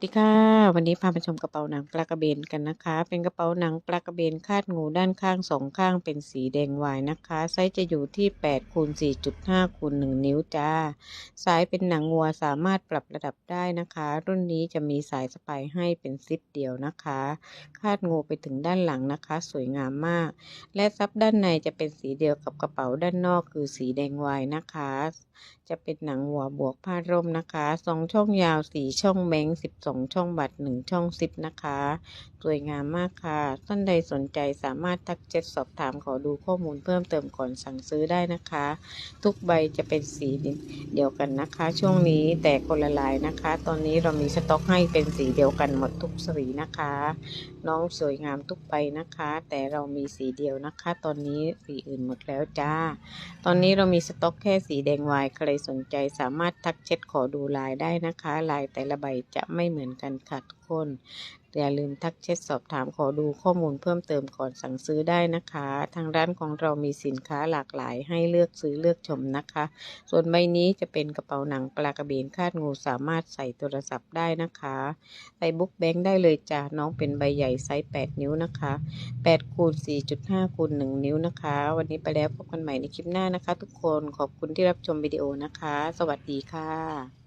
สวัสดีค่ะวันนี้พาไปชมกระเป๋าหนังปลากระเบนกันนะคะ เป็นกระเป๋าหนังปลากระเบนคาดงูด้านข้างสองข้างเป็นสีแดงวายนะคะไซส์จะอยู่ที่8คูณ4.5คูณ1นิ้วจ้าสายเป็นหนังวัวสามารถปรับระดับได้นะคะ รุ่นนี้จะมีสายสไปให้เป็นซิปเดียวนะคะ คาดงูไปถึงด้านหลังนะคะ สวยงามมาก และซับด้านในจะเป็นสีเดียวกับกระเป๋าด้านนอกคือสีแดงวายนะคะ จะเป็นหนังหัวบวกผ้าร่มนะคะสองช่องยาวสี่ช่องแบงสิบสองช่องบัตรหนึ่งช่องซิปนะคะ สวยงามมากค่ะ ท่านใดสนใจสามารถทักเจ็ดสอบถามขอดูข้อมูลเพิ่มเติมก่อนสั่งซื้อได้นะคะ ทุกใบจะเป็นสีเดียวกันนะคะ ช่วงนี้แต่คนละลายนะคะ ตอนนี้เรามีสต็อกให้เป็นสีเดียวกันหมดทุกสีนะคะ น้องสวยงามทุกใบนะคะ แต่เรามีสีเดียวนะคะ ตอนนี้สีอื่นหมดแล้วจ้า ตอนนี้เรามีสต็อกแค่สีแดงวายใครสนใจสามารถทักเช็ดขอดูลายได้นะคะ ลายแต่ละใบจะไม่เหมือนกันค่ะทุกคน อย่าลืมทักเช็ดสอบถามขอดูข้อมูลเพิ่มเติมก่อนสั่งซื้อได้นะคะ ทางร้านของเรามีสินค้าหลากหลายให้เลือกซื้อเลือกชมนะคะ ส่วนใบนี้จะเป็นกระเป๋าหนังปลากระเบนคาดงูสามารถใส่โทรศัพท์ได้นะคะใส่บุ๊กแบงค์ได้เลยจ้าน้องเป็นใบใหญ่ไซส์ 8 นิ้วนะคะ8คูณ4.5คูณ1นิ้วนะคะ วันนี้ไปแล้วพบกันใหม่ในคลิปหน้านะคะ ทุกคนขอบคุณที่รับชมวิดีโอนะคะ สวัสดีค่ะ